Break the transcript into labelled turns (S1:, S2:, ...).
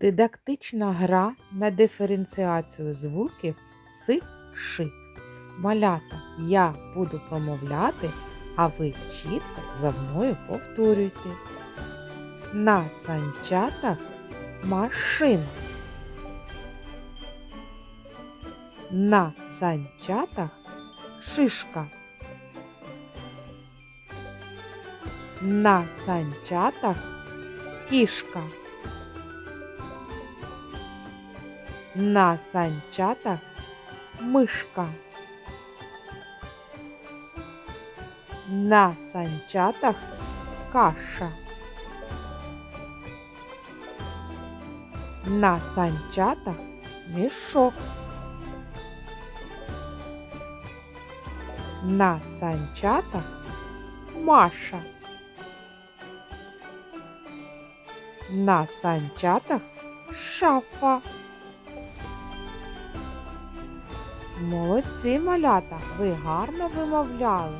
S1: Дидактична гра на диференціацію звуків с ши. Малята, я буду промовляти, а ви чітко за мною повторюйте. На санчатах машина. На санчатах шишка. На санчатах кішка. На санчатах мишка. На санчатах каша. На санчатах мішок. На санчатах Маша. На санчатах шафа. Молодці малята, ви гарно вимовляли.